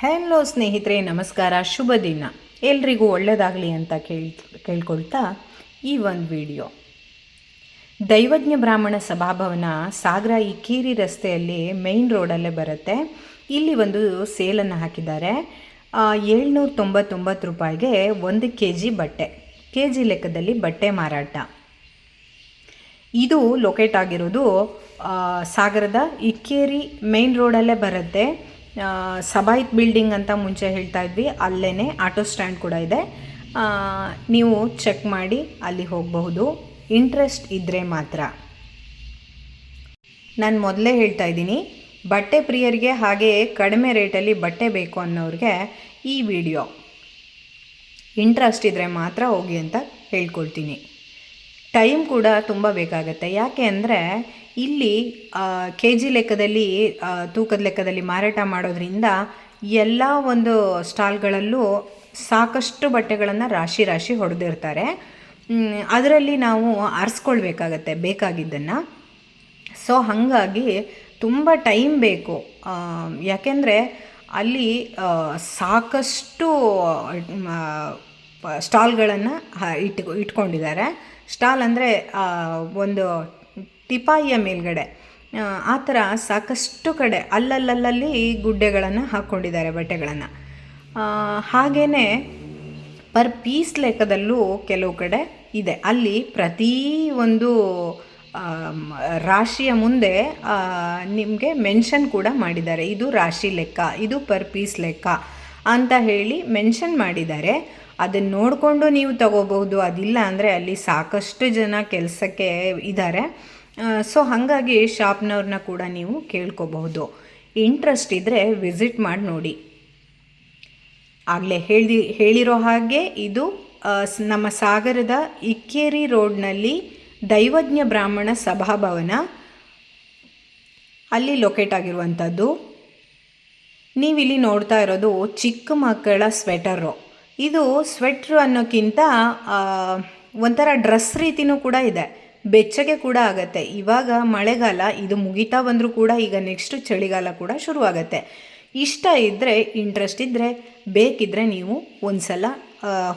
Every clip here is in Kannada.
ಹಲೋ ಸ್ನೇಹಿತರೆ, ನಮಸ್ಕಾರ, ಶುಭ ದಿನ. ಎಲ್ರಿಗೂ ಒಳ್ಳೆಯದಾಗಲಿ ಅಂತ ಕೇಳ್, ಕೇಳ್ಕೊಳ್ತಾ ಈ ಒಂದು ವಿಡಿಯೋ. ದೈವಜ್ಞ ಬ್ರಾಹ್ಮಣ ಸಭಾಭವನ ಸಾಗರ ಇಕ್ಕೇರಿ ರಸ್ತೆಯಲ್ಲಿ ಮೇಯ್ನ್ ರೋಡಲ್ಲೇ ಬರುತ್ತೆ. ಇಲ್ಲಿ ಒಂದು ಸೇಲನ್ನು ಹಾಕಿದ್ದಾರೆ. ಏಳ್ನೂರ ತೊಂಬತ್ತೊಂಬತ್ತು ರೂಪಾಯಿಗೆ ಒಂದು ಕೆ ಜಿ ಬಟ್ಟೆ. ಕೆ ಜಿ ಲೆಕ್ಕದಲ್ಲಿ ಬಟ್ಟೆ ಮಾರಾಟ. ಇದು ಲೊಕೇಟ್ ಆಗಿರೋದು ಸಾಗರದ ಇಕ್ಕೇರಿ ಮೇನ್ ರೋಡಲ್ಲೇ ಬರುತ್ತೆ. ಸಬಾಯಿತ್ ಬಿಲ್ಡಿಂಗ್ ಅಂತ ಮುಂಚೆ ಹೇಳ್ತಾ ಇದ್ವಿ. ಅಲ್ಲೇ ಆಟೋ ಸ್ಟ್ಯಾಂಡ್ ಕೂಡ ಇದೆ. ನೀವು ಚೆಕ್ ಮಾಡಿ ಅಲ್ಲಿ ಹೋಗಬಹುದು. ಇಂಟ್ರೆಸ್ಟ್ ಇದ್ದರೆ ಮಾತ್ರ. ನಾನು ಮೊದಲೇ ಹೇಳ್ತಾ ಇದ್ದೀನಿ. ಬಟ್ಟೆ ಪ್ರಿಯರಿಗೆ ಹಾಗೆಯೇ ಕಡಿಮೆ ರೇಟಲ್ಲಿ ಬಟ್ಟೆ ಬೇಕು ಅನ್ನೋರಿಗೆ ಈ ವಿಡಿಯೋ ಇಂಟ್ರೆಸ್ಟ್ ಇದ್ದರೆ ಮಾತ್ರ ಹೋಗಿ ಅಂತ ಹೇಳ್ಕೊಳ್ತೀನಿ ಟೈಮ್ ಕೂಡ ತುಂಬ ಬೇಕಾಗುತ್ತೆ. ಯಾಕೆ ಅಂದರೆ ಇಲ್ಲಿ ಕೆ ಜಿ ಲೆಕ್ಕದಲ್ಲಿ ತೂಕದ ಲೆಕ್ಕದಲ್ಲಿ ಮಾರಾಟ ಮಾಡೋದ್ರಿಂದ ಎಲ್ಲ ಒಂದು ಸ್ಟಾಲ್ಗಳಲ್ಲೂ ಸಾಕಷ್ಟು ಬಟ್ಟೆಗಳನ್ನು ರಾಶಿ ರಾಶಿ ಹೊಡೆದಿರ್ತಾರೆ. ಅದರಲ್ಲಿ ನಾವು ಆರಿಸ್ಕೊಳ್ಬೇಕಾಗತ್ತೆ ಬೇಕಾಗಿದ್ದನ್ನು. ಸೊ, ಹಾಗಾಗಿ ತುಂಬ ಟೈಮ್ ಬೇಕು. ಯಾಕೆಂದರೆ ಅಲ್ಲಿ ಸಾಕಷ್ಟು ಸ್ಟಾಲ್ಗಳನ್ನು ಇಟ್ ಇಟ್ಕೊಂಡಿದ್ದಾರೆ. ಸ್ಟಾಲ್ ಅಂದರೆ ಒಂದು ಟಿಪಾಯಿಯ ಮೇಲ್ಗಡೆ. ಆ ಥರ ಸಾಕಷ್ಟು ಕಡೆ ಅಲ್ಲಲ್ಲಲ್ಲಿ ಗುಡ್ಡೆಗಳನ್ನು ಹಾಕ್ಕೊಂಡಿದ್ದಾರೆ ಬಟ್ಟೆಗಳನ್ನು. ಹಾಗೆಯೇ ಪರ್ ಪೀಸ್ ಲೆಕ್ಕದಲ್ಲೂ ಕೆಲವು ಕಡೆ ಇದೆ. ಅಲ್ಲಿ ಪ್ರತಿ ಒಂದು ರಾಶಿಯ ಮುಂದೆ ನಿಮಗೆ ಮೆನ್ಷನ್ ಕೂಡ ಮಾಡಿದ್ದಾರೆ. ಇದು ರಾಶಿ ಲೆಕ್ಕ, ಇದು ಪರ್ ಪೀಸ್ ಲೆಕ್ಕ ಅಂತ ಹೇಳಿ ಮೆನ್ಷನ್ ಮಾಡಿದ್ದಾರೆ. ಅದನ್ನು ನೋಡಿಕೊಂಡು ನೀವು ತಗೋಬಹುದು. ಅದಿಲ್ಲ ಅಂದರೆ ಅಲ್ಲಿ ಸಾಕಷ್ಟು ಜನ ಕೆಲಸಕ್ಕೆ ಇದ್ದಾರೆ ಸೊ ಹಾಗಾಗಿ ಶಾಪ್ನವ್ರನ್ನ ಕೂಡ ನೀವು ಕೇಳ್ಕೋಬಹುದು. ಇಂಟ್ರೆಸ್ಟ್ ಇದ್ದರೆ ವಿಸಿಟ್ ಮಾಡಿ ನೋಡಿ. ಆಗಲೇ ಹೇಳಿ ಹೇಳಿರೋ ಹಾಗೆ ಇದು ನಮ್ಮ ಸಾಗರದ ಇಕ್ಕೇರಿ ರೋಡ್ನಲ್ಲಿ ದೈವಜ್ಞ ಬ್ರಾಹ್ಮಣ ಸಭಾಭವನ. ಅಲ್ಲಿ ಲೊಕೇಟ್ ಆಗಿರುವಂಥದ್ದು. ನೀವಿಲ್ಲಿ ನೋಡ್ತಾ ಇರೋದು ಚಿಕ್ಕ ಮಕ್ಕಳ ಸ್ವೆಟರು. ಇದು ಸ್ವೆಟ್ರ್ ಅನ್ನೋಕ್ಕಿಂತ ಒಂಥರ ಡ್ರೆಸ್ ರೀತಿನೂ ಕೂಡ ಇದೆ. ಬೆಚ್ಚಗೆ ಕೂಡ ಆಗತ್ತೆ. ಇವಾಗ ಮಳೆಗಾಲ, ಇದು ಮುಗಿತಾ ಬಂದರೂ ಕೂಡ ಈಗ ನೆಕ್ಸ್ಟ್ ಚಳಿಗಾಲ ಕೂಡ ಶುರುವಾಗತ್ತೆ. ಇಷ್ಟ ಇದ್ದರೆ ಇಂಟ್ರೆಸ್ಟ್ ಇದ್ದರೆ ಬೇಕಿದ್ದರೆ ನೀವು ಒಂದು ಸಲ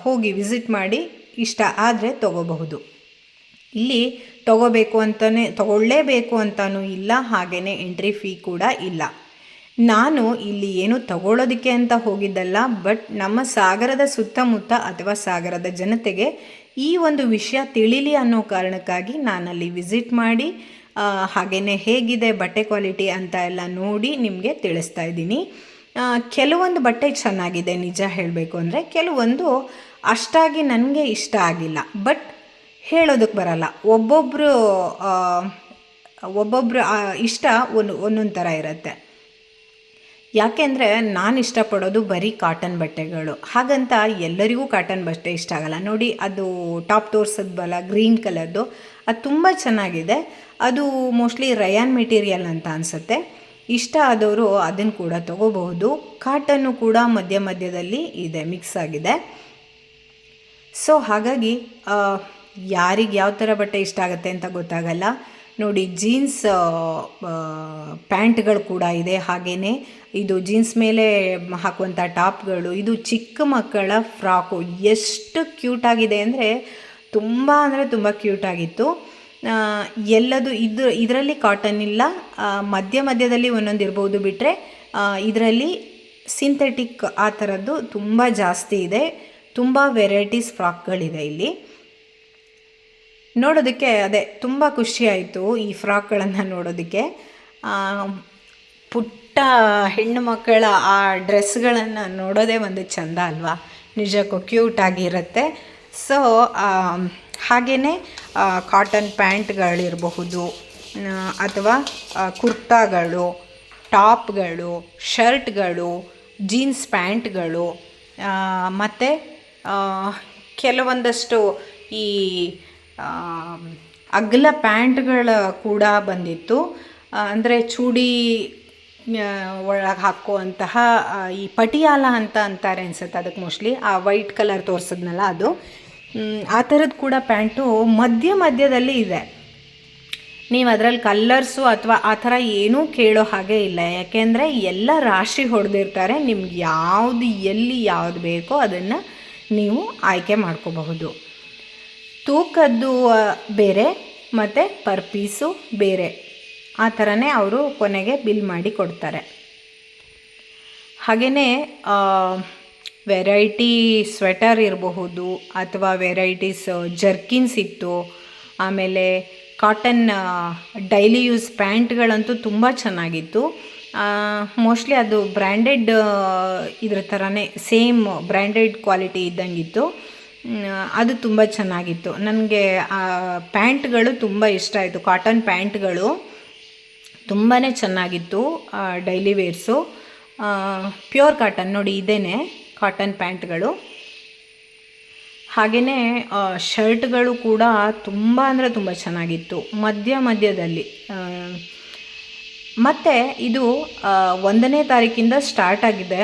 ಹೋಗಿ ವಿಸಿಟ್ ಮಾಡಿ ಇಷ್ಟ ಆದರೆ ತಗೋಬಹುದು. ಇಲ್ಲಿ ತಗೋಬೇಕು ಅಂತಲೇ ತಗೊಳ್ಳೇಬೇಕು ಅಂತಲೂ ಇಲ್ಲ ಹಾಗೆಯೇ ಎಂಟ್ರಿ ಫೀ ಕೂಡ ಇಲ್ಲ. ನಾನು ಇಲ್ಲಿ ಏನು ತಗೊಳ್ಳೋದಕ್ಕೆ ಅಂತ ಹೋಗಿದ್ದಲ್ಲ ಬಟ್ ನಮ್ಮ ಸಾಗರದ ಸುತ್ತಮುತ್ತ ಅಥವಾ ಸಾಗರದ ಜನತೆಗೆ ಈ ಒಂದು ವಿಷಯ ತಿಳಿಲಿ ಅನ್ನೋ ಕಾರಣಕ್ಕಾಗಿ ನಾನಲ್ಲಿ ವಿಸಿಟ್ ಮಾಡಿ ಹಾಗೆಯೇ ಹೇಗಿದೆ ಬಟ್ಟೆ ಕ್ವಾಲಿಟಿ ಅಂತ ಎಲ್ಲ ನೋಡಿ ನಿಮಗೆ ತಿಳಿಸ್ತಾ ಇದ್ದೀನಿ. ಕೆಲವೊಂದು ಬಟ್ಟೆ ಚೆನ್ನಾಗಿದೆ, ನಿಜ ಹೇಳಬೇಕು ಅಂದರೆ ಕೆಲವೊಂದು ಅಷ್ಟಾಗಿ ನನಗೆ ಇಷ್ಟ ಆಗಿಲ್ಲ ಬಟ್ ಹೇಳೋದಕ್ಕೆ ಬರಲ್ಲ. ಒಬ್ಬೊಬ್ಬರು ಒಬ್ಬೊಬ್ಬರು ಇಷ್ಟ ಒಂದು, ಒಂದೊಂದು ಥರ ಇರುತ್ತೆ. ಯಾಕೆಂದರೆ ನಾನು ಇಷ್ಟಪಡೋದು ಬರೀ ಕಾಟನ್ ಬಟ್ಟೆಗಳು. ಹಾಗಂತ ಎಲ್ಲರಿಗೂ ಕಾಟನ್ ಬಟ್ಟೆ ಇಷ್ಟ ಆಗಲ್ಲ. ನೋಡಿ, ಅದು ಟಾಪ್ ತೋರಿಸಿದ್ವಲ್ಲ ಗ್ರೀನ್ ಕಲರ್ದು ಅದು ತುಂಬ ಚೆನ್ನಾಗಿದೆ. ಅದು ಮೋಸ್ಟ್ಲಿ ರಯಾನ್ ಮೆಟೀರಿಯಲ್ ಅಂತ ಅನಿಸುತ್ತೆ. ಇಷ್ಟ ಆದವರು ಅದನ್ನು ಕೂಡ ತಗೋಬಹುದು. ಕಾಟನ್ನು ಕೂಡ ಮಧ್ಯ ಮಧ್ಯದಲ್ಲಿ ಇದೆ ಮಿಕ್ಸ್ ಆಗಿದೆ. ಸೊ ಹಾಗಾಗಿ ಯಾರಿಗೆ ಯಾವ ಥರ ಬಟ್ಟೆ ಇಷ್ಟ ಆಗುತ್ತೆ ಅಂತ ಗೊತ್ತಾಗಲ್ಲ. ನೋಡಿ ಜೀನ್ಸ್ ಪ್ಯಾಂಟ್ಗಳು ಕೂಡ ಇದೆ. ಹಾಗೆಯೇ ಇದು ಜೀನ್ಸ್ ಮೇಲೆ ಹಾಕುವಂಥ ಟಾಪ್ಗಳು, ಇದು ಚಿಕ್ಕ ಮಕ್ಕಳ ಫ್ರಾಕು. ಎಷ್ಟು ಕ್ಯೂಟಾಗಿದೆ ಅಂದರೆ ತುಂಬ ಅಂದರೆ ತುಂಬ ಕ್ಯೂಟಾಗಿತ್ತು ಎಲ್ಲದು ಇದು ಇದರಲ್ಲಿ ಕಾಟನ್ ಇಲ್ಲ. ಮಧ್ಯ ಮಧ್ಯದಲ್ಲಿ ಒಂದೊಂದು ಇರ್ಬೋದು ಬಿಟ್ಟರೆ ಇದರಲ್ಲಿ ಸಿಂಥೆಟಿಕ್ ಆ ಥರದ್ದು ತುಂಬ ಜಾಸ್ತಿ ಇದೆ. ತುಂಬ ವೆರೈಟೀಸ್ ಫ್ರಾಕ್ಗಳಿದೆ ಇಲ್ಲಿ. ನೋಡೋದಕ್ಕೆ ಅದೇ ತುಂಬ ಖುಷಿಯಾಯಿತು ಈ ಫ್ರಾಕ್ಗಳನ್ನು ನೋಡೋದಕ್ಕೆ. ಪುಟ್ಟ ಹೆಣ್ಣು ಮಕ್ಕಳ ಆ ಡ್ರೆಸ್ಗಳನ್ನು ನೋಡೋದೇ ಒಂದು ಚಂದ ಅಲ್ವಾ? ನಿಜಕ್ಕೂ ಕ್ಯೂಟಾಗಿರುತ್ತೆ ಸೊ ಹಾಗೆಯೇ ಕಾಟನ್ ಪ್ಯಾಂಟ್ಗಳಿರಬಹುದು ಅಥವಾ ಕುರ್ತಾಗಳು, ಟಾಪ್ಗಳು, ಶರ್ಟ್ಗಳು, ಜೀನ್ಸ್ ಪ್ಯಾಂಟ್ಗಳು ಮತ್ತು ಕೆಲವೊಂದಷ್ಟು ಈ ಅಗಲ ಪ್ಯಾಂಟ್ಗಳು ಕೂಡ ಬಂದಿತ್ತು. ಅಂದರೆ ಚೂಡಿ ಒಳಗೆ ಹಾಕುವಂತಹ ಈ ಪಟಿಯಾಲ ಅಂತ ಅಂತಾರೆ ಅನ್ಸುತ್ತೆ ಅದಕ್ಕೆ ಮೋಸ್ಟ್ಲಿ ಆ ವೈಟ್ ಕಲರ್ ತೋರಿಸಿದ್ನಲ್ಲ ಅದು. ಆ ಥರದ್ದು ಕೂಡ ಪ್ಯಾಂಟು ಮಧ್ಯ ಮಧ್ಯದಲ್ಲಿ ಇದೆ. ನೀವು ಅದರಲ್ಲಿ ಕಲ್ಲರ್ಸು ಅಥವಾ ಆ ಥರ ಏನೂ ಕೇಳೋ ಹಾಗೆ ಇಲ್ಲ. ಯಾಕೆಂದರೆ ಎಲ್ಲ ರಾಶಿ ಹೊಡೆದಿರ್ತಾರೆ. ನಿಮ್ಗೆ ಯಾವುದು ಎಲ್ಲಿ ಯಾವುದು ಬೇಕೋ ಅದನ್ನು ನೀವು ಆಯ್ಕೆ ಮಾಡ್ಕೋಬಹುದು. ತೂಕದ್ದು ಬೇರೆ, ಮತ್ತು ಪರ್ ಪೀಸು ಬೇರೆ. ಆ ಥರನೇ ಅವರು ಕೊನೆಗೆ ಬಿಲ್ ಮಾಡಿ ಕೊಡ್ತಾರೆ. ಹಾಗೆಯೇ ವೆರೈಟಿ ಸ್ವೆಟರ್ ಇರಬಹುದು ಅಥವಾ ವೆರೈಟೀಸ್ ಜರ್ಕಿನ್ಸ್ ಇತ್ತು. ಆಮೇಲೆ ಕಾಟನ್ ಡೈಲಿ ಯೂಸ್ ಪ್ಯಾಂಟ್ಗಳಂತೂ ತುಂಬ ಚೆನ್ನಾಗಿತ್ತು. ಮೋಸ್ಟ್ಲಿ ಅದು ಬ್ರ್ಯಾಂಡೆಡ್ ಇದ್ರ ಥರನೇ, ಸೇಮ್ ಬ್ರ್ಯಾಂಡೆಡ್ ಕ್ವಾಲಿಟಿ ಇದ್ದಂಗಿತ್ತು. ಅದು ತುಂಬ ಚೆನ್ನಾಗಿತ್ತು. ನನಗೆ, ಆ, ಪ್ಯಾಂಟ್ಗಳು ತುಂಬ ಇಷ್ಟ ಆಯಿತು. ಕಾಟನ್ ಪ್ಯಾಂಟ್ಗಳು ತುಂಬಾ ಚೆನ್ನಾಗಿತ್ತು ಡೈಲಿ ವೇರ್ಸು. ಪ್ಯೂರ್ ಕಾಟನ್ ನೋಡಿ, ಇದೇನೆ ಕಾಟನ್ ಪ್ಯಾಂಟ್ಗಳು. ಹಾಗೆಯೇ ಶರ್ಟ್ಗಳು ಕೂಡ ತುಂಬ ಅಂದರೆ ತುಂಬ ಚೆನ್ನಾಗಿತ್ತು. ಮಧ್ಯ ಮಧ್ಯದಲ್ಲಿ ಮತ್ತು ಇದು ಒಂದನೇ ತಾರೀಕಿಂದ ಸ್ಟಾರ್ಟ್ ಆಗಿದೆ.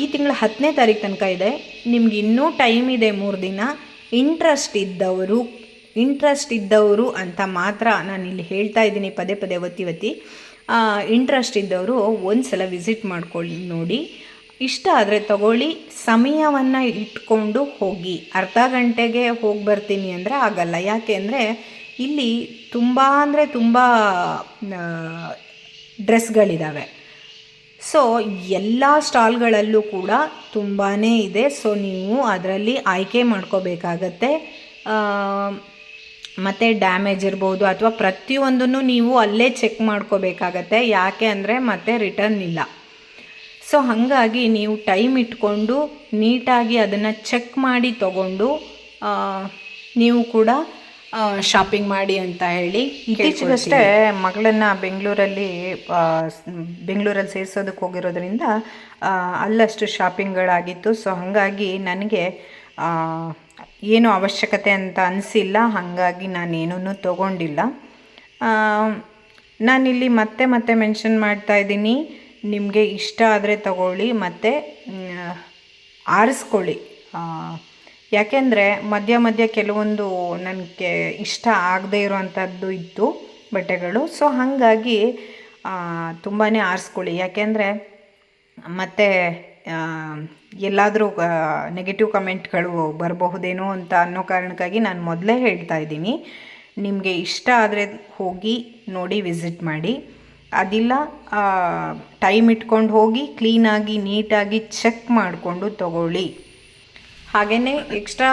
ಈ ತಿಂಗಳ ಹತ್ತನೇ ತಾರೀಕು ತನಕ ಇದೆ. ನಿಮ್ಗೆ ಇನ್ನೂ ಟೈಮ್ ಇದೆ ಮೂರು ದಿನ. ಇಂಟ್ರೆಸ್ಟ್ ಇದ್ದವರು ಇಂಟ್ರೆಸ್ಟ್ ಇದ್ದವರು ಅಂತ ಮಾತ್ರ ನಾನು ಇಲ್ಲಿ ಹೇಳ್ತಾ ಇದ್ದೀನಿ ಪದೇ ಪದೇ ಒತ್ತಿ ಒತ್ತಿ. ಇಂಟ್ರೆಸ್ಟ್ ಇದ್ದವರು ಒಂದು ಸಲ ವಿಸಿಟ್ ಮಾಡ್ಕೊಳ್ಳಿ ನೋಡಿ. ಇಷ್ಟ ಆದರೆ ತಗೊಳ್ಳಿ. ಸಮಯವನ್ನು ಇಟ್ಕೊಂಡು ಹೋಗಿ. ಅರ್ಧ ಗಂಟೆಗೆ ಹೋಗಿ ಬರ್ತೀನಿ ಅಂದರೆ ಆಗಲ್ಲ. ಯಾಕೆ ಅಂದರೆ ಇಲ್ಲಿ ತುಂಬ ಅಂದರೆ ತುಂಬ ಡ್ರೆಸ್ಗಳಿದ್ದಾವೆ ಸೊ, ಎಲ್ಲ ಸ್ಟಾಲ್ಗಳಲ್ಲೂ ಕೂಡ ತುಂಬಾ ಇದೆ. ಸೊ, ನೀವು ಅದರಲ್ಲಿ ಆಯ್ಕೆ ಮಾಡ್ಕೋಬೇಕಾಗತ್ತೆ. ಮತ್ತು ಡ್ಯಾಮೇಜ್ ಇರ್ಬೋದು ಅಥವಾ ಪ್ರತಿಯೊಂದನ್ನು ನೀವು ಅಲ್ಲೇ ಚೆಕ್ ಮಾಡ್ಕೋಬೇಕಾಗತ್ತೆ. ಯಾಕೆ ಅಂದರೆ ಮತ್ತೆ ರಿಟರ್ನ್ ಇಲ್ಲ. ಸೊ, ಹಾಗಾಗಿ ನೀವು ಟೈಮ್ ಇಟ್ಕೊಂಡು ನೀಟಾಗಿ ಅದನ್ನು ಚೆಕ್ ಮಾಡಿ ತಗೊಂಡು ನೀವು ಕೂಡ ಶಾಪಿಂಗ್ ಮಾಡಿ ಅಂತ ಹೇಳಿ ಇತ್ತೀಚೆಗಷ್ಟೇ ಮಗಳನ್ನ ಬೆಂಗಳೂರಲ್ಲಿ ಬೆಂಗಳೂರಲ್ಲಿ ಸೇರಿಸೋದಕ್ಕೆ ಹೋಗಿರೋದ್ರಿಂದ ಅಲ್ಲಷ್ಟು ಶಾಪಿಂಗ್ಗಳಾಗಿತ್ತು ಸೊ ಹಾಗಾಗಿ ನನಗೆ ಏನು ಅವಶ್ಯಕತೆ ಅಂತ ಅನಿಸಿಲ್ಲ. ಹಾಗಾಗಿ ನಾನೇನೂ ತೊಗೊಂಡಿಲ್ಲ. ನಾನಿಲ್ಲಿ ಮತ್ತೆ ಮತ್ತೆ ಮೆನ್ಷನ್ ಮಾಡ್ತಾ ಇದ್ದೀನಿ. ನಿಮಗೆ ಇಷ್ಟ ಆದರೆ ತಗೊಳ್ಳಿ ಮತ್ತು ಆರಿಸ್ಕೊಳ್ಳಿ. ಯಾಕೆಂದರೆ ಮಧ್ಯ ಮಧ್ಯ ಕೆಲವೊಂದು ನನಗೆ ಇಷ್ಟ ಆಗದೇ ಇರೋವಂಥದ್ದು ಇತ್ತು ಬಟ್ಟೆಗಳು. ಸೊ ಹಾಗಾಗಿ ತುಂಬಾ ಆರಿಸ್ಕೊಳ್ಳಿ. ಯಾಕೆಂದರೆ, ಮತ್ತು ಎಲ್ಲಾದರೂ ನೆಗೆಟಿವ್ ಕಮೆಂಟ್ಗಳು ಬರಬಹುದೇನೋ ಅಂತ ಅನ್ನೋ ಕಾರಣಕ್ಕಾಗಿ ನಾನು ಮೊದಲೇ ಹೇಳ್ತಾ ಇದ್ದೀನಿ. ನಿಮಗೆ ಇಷ್ಟ ಆದರೆ ಹೋಗಿ ನೋಡಿ ವಿಸಿಟ್ ಮಾಡಿ. ಅದಿಲ್ಲ ಟೈಮ್ ಇಟ್ಕೊಂಡು ಹೋಗಿ ಕ್ಲೀನಾಗಿ ನೀಟಾಗಿ ಚೆಕ್ ಮಾಡಿಕೊಂಡು ತಗೊಳ್ಳಿ. ಹಾಗೆಯೇ ಎಕ್ಸ್ಟ್ರಾ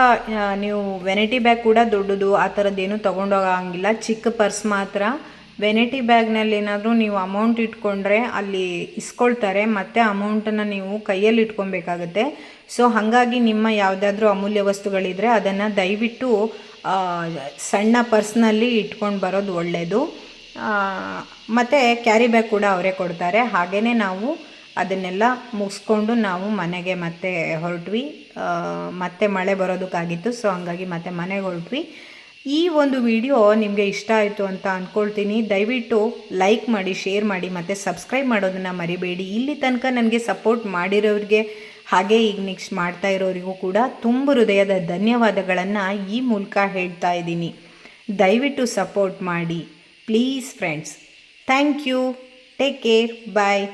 ನೀವು ವೆನಿಟಿ ಬ್ಯಾಗ್ ಕೂಡ ದೊಡ್ಡದು, ಆ ಥರದ್ದೇನು ತೊಗೊಂಡೋಗಂಗಿಲ್ಲ. ಚಿಕ್ಕ ಪರ್ಸ್ ಮಾತ್ರ. ವೆನಿಟಿ ಬ್ಯಾಗ್ನಲ್ಲಿ ಏನಾದರೂ ನೀವು ಅಮೌಂಟ್ ಇಟ್ಕೊಂಡ್ರೆ ಅಲ್ಲಿ ಇಸ್ಕೊಳ್ತಾರೆ, ಮತ್ತು ಅಮೌಂಟನ್ನು ನೀವು ಕೈಯಲ್ಲಿ ಇಟ್ಕೊಬೇಕಾಗತ್ತೆ. ಸೊ ಹಾಗಾಗಿ ನಿಮ್ಮ ಯಾವುದಾದ್ರೂ ಅಮೂಲ್ಯ ವಸ್ತುಗಳಿದ್ದರೆ ಅದನ್ನು ದಯವಿಟ್ಟು ಸಣ್ಣ ಪರ್ಸ್ನಲ್ಲಿ ಇಟ್ಕೊಂಡು ಬರೋದು ಒಳ್ಳೆಯದು ಮತ್ತು ಕ್ಯಾರಿ ಬ್ಯಾಗ್ ಕೂಡ ಅವರೇ ಕೊಡ್ತಾರೆ. ಹಾಗೆಯೇ ನಾವು ಅದನ್ನೆಲ್ಲ ಮುಗಿಸ್ಕೊಂಡು ನಾವು ಮನೆಗೆ ಮತ್ತೆ ಹೊರಟ್ವಿ. ಮತ್ತೆ ಮಳೆ ಬರೋದಕ್ಕಾಗಿತ್ತು ಸೊ ಹಂಗಾಗಿ ಮತ್ತೆ ಮನೆಗೆ ಹೊರಟ್ವಿ. ಈ ಒಂದು ವಿಡಿಯೋ ನಿಮಗೆ ಇಷ್ಟ ಆಯಿತು ಅಂತ ಅಂದ್ಕೊಳ್ತೀನಿ ದಯವಿಟ್ಟು ಲೈಕ್ ಮಾಡಿ ಶೇರ್ ಮಾಡಿ, ಮತ್ತು ಸಬ್ಸ್ಕ್ರೈಬ್ ಮಾಡೋದನ್ನು ಮರಿಬೇಡಿ. ಇಲ್ಲಿ ತನಕ ನನಗೆ ಸಪೋರ್ಟ್ ಮಾಡಿರೋರಿಗೆ, ಹಾಗೆ ಈಗ ನೆಕ್ಸ್ಟ್ ಮಾಡ್ತಾ ಇರೋರಿಗೂ ಕೂಡ ತುಂಬ ಹೃದಯದ ಧನ್ಯವಾದಗಳನ್ನು ಈ ಮೂಲಕ ಹೇಳ್ತಾ ಇದ್ದೀನಿ. ದಯವಿಟ್ಟು ಸಪೋರ್ಟ್ ಮಾಡಿ. Please friends thank you take care bye